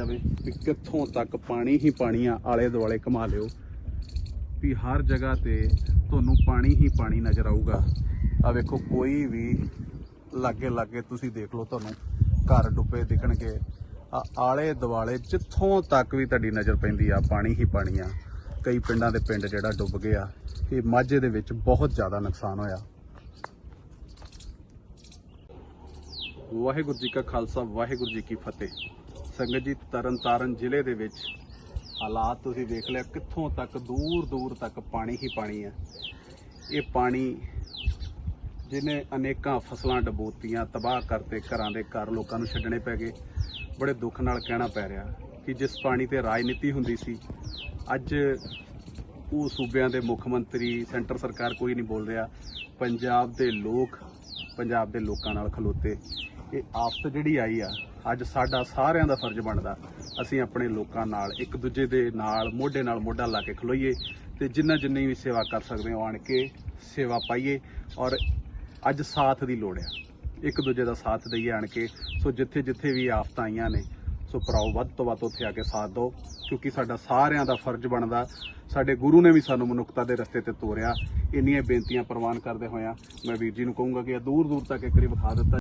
ਜਾਵੇ ਕਿ ਕਿੱਥੋਂ ਤੱਕ ਪਾਣੀ ਹੀ ਪਾਣੀ ਆ ਆਲੇ ਦੁਆਲੇ ਘੁਮਾ ਲਿਓ। ਵੀ ਹਰ ਜਗ੍ਹਾ ਤੇ ਤੁਹਾਨੂੰ ਪਾਣੀ ਹੀ ਪਾਣੀ ਨਜ਼ਰ ਆਊਗਾ। ਆ ਵੇਖੋ, ਕੋਈ ਵੀ ਲਾਗੇ ਲਾਗੇ ਤੁਸੀਂ ਦੇਖ ਲਓ ਤੁਹਾਨੂੰ ਘਰ ਡੁੱਬੇ ਦਿਖਣਗੇ। ਆ ਆਲੇ ਦੁਆਲੇ ਜਿੱਥੋਂ ਤੱਕ ਵੀ ਤੁਹਾਡੀ ਨਜ਼ਰ ਪੈਂਦੀ ਆ, ਪਾਣੀ ਹੀ ਪਾਣੀ ਆ ਕਈ ਪਿੰਡਾਂ ਦੇ ਪਿੰਡ ਜਿਹੜਾ ਡੁੱਬ ਗਿਆ, ਇਹ ਮਾਝੇ ਦੇ ਵਿੱਚ ਬਹੁਤ ਜ਼ਿਆਦਾ ਨੁਕਸਾਨ ਹੋਇਆ। ਵਾਹਿਗੁਰੂ ਜੀ ਕਾ ਖਾਲਸਾ, ਵਾਹਿਗੁਰੂ ਜੀ ਕੀ ਫਤਿਹ। ਸੰਗਤ ਜੀ, ਤਰਨਤਾਰਨ ਜ਼ਿਲ੍ਹੇ ਦੇ ਵਿੱਚ ਹਾਲਾਤ ਤੁਸੀਂ ਵੇਖ ਲਿਆ, ਕਿੱਥੋਂ ਤੱਕ ਦੂਰ ਦੂਰ ਤੱਕ ਪਾਣੀ ਹੀ ਪਾਣੀ ਹੈ। ਇਹ ਪਾਣੀ ਜਿਹਨੇ ਅਨੇਕਾਂ ਫਸਲਾਂ ਡਬੋਤੀਆਂ, ਤਬਾਹ ਕਰਤੇ, ਘਰਾਂ ਦੇ ਘਰ ਲੋਕਾਂ ਨੂੰ ਛੱਡਣੇ ਪੈ ਗਏ। ਬੜੇ ਦੁੱਖ ਨਾਲ ਕਹਿਣਾ ਪੈ ਰਿਹਾ ਕਿ ਜਿਸ ਪਾਣੀ ਤੇ ਰਾਜਨੀਤੀ ਹੁੰਦੀ ਸੀ, ਅੱਜ ਉਹ ਸੂਬਿਆਂ ਦੇ ਮੁੱਖ ਮੰਤਰੀ, ਸੈਂਟਰ ਸਰਕਾਰ ਕੋਈ ਨਹੀਂ ਬੋਲ ਰਿਹਾ। ਪੰਜਾਬ ਦੇ ਲੋਕ, ਪੰਜਾਬ ਦੇ ਲੋਕਾਂ ਨਾਲ ਖਲੋਤੇ। ਇਹ ਆਫਤ ਜਿਹੜੀ ਆਈ ਆ, ਅੱਜ ਸਾਡਾ ਸਾਰਿਆਂ ਦਾ ਫਰਜ਼ ਬਣਦਾ, ਅਸੀਂ ਆਪਣੇ ਲੋਕਾਂ ਨਾਲ, ਇੱਕ ਦੂਜੇ ਦੇ ਨਾਲ, ਮੋਢੇ ਨਾਲ ਮੋਢਾ ਲਾ ਕੇ ਖਲੋਈਏ ਤੇ ਜਿੰਨਾ ਜਿੰਨੀ ਵੀ ਸੇਵਾ ਕਰ ਸਕਦੇ ਹੋ ਆਣ ਕੇ ਸੇਵਾ ਪਾਈਏ ਔਰ ਅੱਜ ਸਾਥ ਦੀ ਲੋੜ ਆ। ਇੱਕ ਦੂਜੇ ਦਾ ਸਾਥ ਦਈਏ ਆਣ ਕੇ। ਸੋ ਜਿੱਥੇ ਜਿੱਥੇ ਵੀ ਆਫਤਾਂ ਆਈਆਂ ਨੇ, ਸੋ ਭਰਾਓ, ਵੱਧ ਤੋਂ ਵੱਧ ਉੱਥੇ ਆ ਕੇ ਸਾਥ ਦਿਓ, ਕਿਉਂਕਿ ਸਾਡਾ ਸਾਰਿਆਂ ਦਾ ਫਰਜ਼ ਬਣਦਾ। ਸਾਡੇ ਗੁਰੂ ਨੇ ਵੀ ਸਾਨੂੰ ਮਨੁੱਖਤਾ ਦੇ ਰਸਤੇ ਤੇ ਤੋਰਿਆ। ਇੰਨੀਆਂ ਬੇਨਤੀਆਂ ਪ੍ਰਵਾਨ ਕਰਦੇ ਹੋਇਆਂ ਮੈਂ ਵੀਰ ਜੀ ਨੂੰ ਕਹੂੰਗਾ ਕਿ ਇਹ ਦੂਰ ਦੂਰ ਤੱਕ ਇੱਕ ਵਾਰੀ ਵਿਖਾ ਦਿੱਤਾ